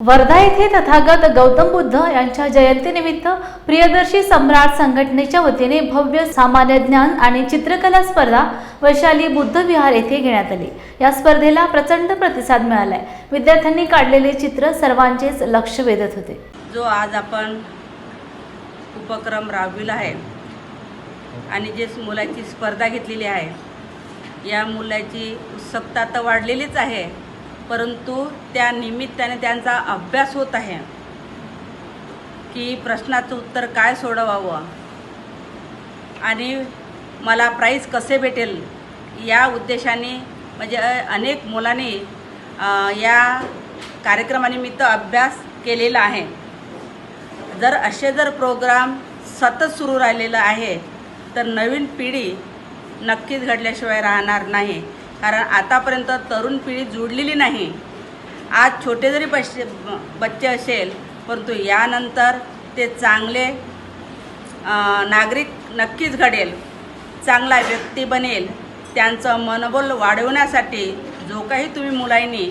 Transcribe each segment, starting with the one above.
वर्धा येथे तथागत गौतम बुद्ध यांच्या जयंतीनिमित्त प्रियदर्शी सम्राट संघटनेच्या वतीने भव्य सामान्य ज्ञान आणि चित्रकला स्पर्धा वैशाली बुद्ध विहार येथे घेण्यात आली. या स्पर्धेला प्रचंड प्रतिसाद मिळालाय. विद्यार्थ्यांनी काढलेले चित्र सर्वांचेच लक्ष वेधत होते. जो आज आपण उपक्रम राबविला आहे आणि जे मुलाची स्पर्धा घेतलेली आहे या मुलाची उत्सुकता तर वाढलेलीच आहे. परंतु त्या निमित्ताने त्यांचा अभ्यास होत आहे की प्रश्नाचं उत्तर काय सोडवावं? आणि मला प्राईज कसे भेटेल? या उद्देशाने म्हणजे अनेक मुलांनी या कार्यक्रमानिमित्त अभ्यास केलेला आहे. जर असे जर प्रोग्राम सतत सुरू राहिलेलं आहे तर नवीन पिढी नक्कीच घडल्याशिवाय राहणार नाही. कारण आतापर्यंत तरुण पिढी जुडलेली नाही. आज छोटे जरी बच्चे बच्चे असेल परंतु यानंतर ते चांगले नागरिक नक्कीच घडेल चांगला व्यक्ती बनेल त्यांचं मनोबल वाढवण्यासाठी जो काही तुम्ही मुलांनी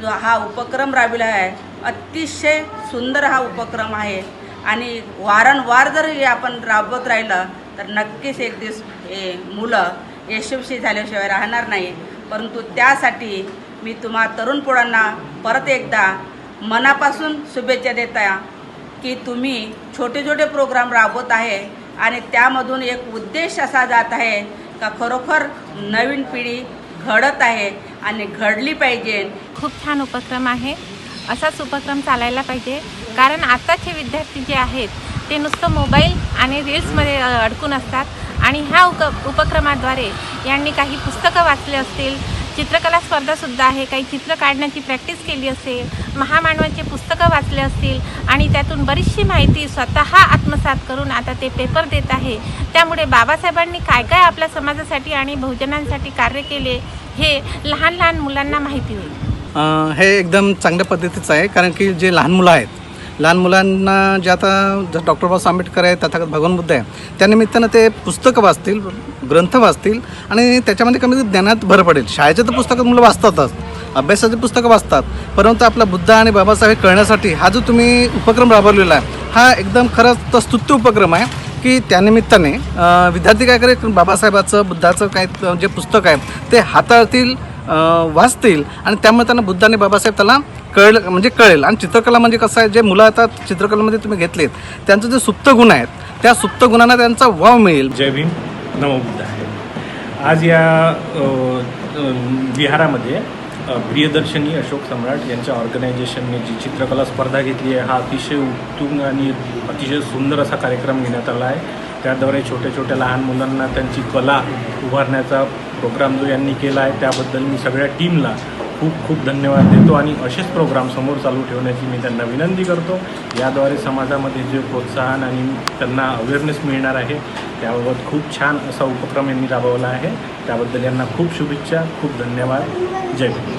जो हा उपक्रम राबविला आहे अतिशय सुंदर हा उपक्रम आहे. आणि वारंवार जर हे आपण राबवत राहिलं तर नक्कीच एक दिवस हे मुलं यशस्वी झाल्याशिवाय राहणार नाही. परंतु त्यासाठी मी तुम्हा तरुण पोळांना परत एकदा मनापासून शुभेच्छा देता की तुम्ही छोटे छोटे प्रोग्राम राबवत आहे आणि त्यामधून एक उद्देश असा जात आहे का खरोखर नवीन पिढी घडत आहे आणि घडली पाहिजे. खूप छान उपक्रम आहे. असाच उपक्रम चालायला पाहिजे. कारण आत्ताचे विद्यार्थी जे आहेत ते नुसतं मोबाईल आणि रील्समध्ये अडकून असतात. आणि ह्या उप उपक्रमाद्वारे यांनी काही पुस्तकं वाचले असतील चित्रकला स्पर्धासुद्धा आहे काही चित्र काढण्याची प्रॅक्टिस केली असेल महामानवाचे पुस्तकं वाचले असतील आणि त्यातून बरीचशी माहिती स्वतः आत्मसात करून आता ते पेपर देत आहे. त्यामुळे बाबासाहेबांनी काय काय आपल्या समाजासाठी आणि बहुजनांसाठी कार्य केले हे लहान लहान मुलांना माहिती होईल. हे एकदम चांगल्या पद्धतीचं आहे कारण की जे लहान मुलं आहेत लहान मुलांना जे आता जर डॉक्टर बाबासाहेब आंबेडकर आहे तथागत भगवान बुद्ध आहे त्यानिमित्तानं ते पुस्तकं वाचतील ग्रंथ वाचतील आणि त्याच्यामध्ये कमी ज्ञानात भर पडेल. शाळेच्या तर पुस्तकं मुलं वाचतातच अभ्यासाची पुस्तकं वाचतात परंतु आपला बुद्ध आणि बाबासाहेब हे कळण्यासाठी हा जो तुम्ही उपक्रम राबवलेला आहे हा एकदम खरंच तर स्तुत्य उपक्रम आहे की त्यानिमित्ताने विद्यार्थी काय करेल? बाबासाहेबाचं बुद्धाचं काय जे पुस्तक आहे ते हाताळतील वाचतील आणि त्यामुळे त्यांना बुद्ध आणि बाबासाहेब त्याला कळलं म्हणजे कळेल. आणि चित्रकला म्हणजे कसं आहे जे मुलं आता चित्रकलेमध्ये तुम्ही घेतलेत त्यांचं जे सुप्त गुण आहेत त्या सुप्त गुणांना त्यांचा वाव मिळेल. जय भीम नवबुद्ध आहे. आज या अ, विहारामध्ये अ, प्रियदर्शनी अशोक सम्राट यांच्या ऑर्गनायझेशनने जी चित्रकला स्पर्धा घेतली आहे हा अतिशय उत्तुंग आणि अतिशय सुंदर असा कार्यक्रम घेण्यात आला आहे. त्याद्वारे छोट्या छोट्या लहान मुलांना त्यांची कला उभारण्याचा प्रोग्राम जो यांनी केला आहे त्याबद्दल मी सगळ्या टीमला खूप खूप धन्यवाद देतो आणि असेच प्रोग्राम समोर चालू ठेवण्याची मी त्यांना विनंती करतो. याद्वारे समाजामध्ये जे प्रोत्साहन आणि त्यांना अवेअरनेस मिळणार आहे त्याबाबत खूप छान असा उपक्रम यांनी राबवला आहे. त्याबद्दल यांना खूप शुभेच्छा खूप धन्यवाद. जय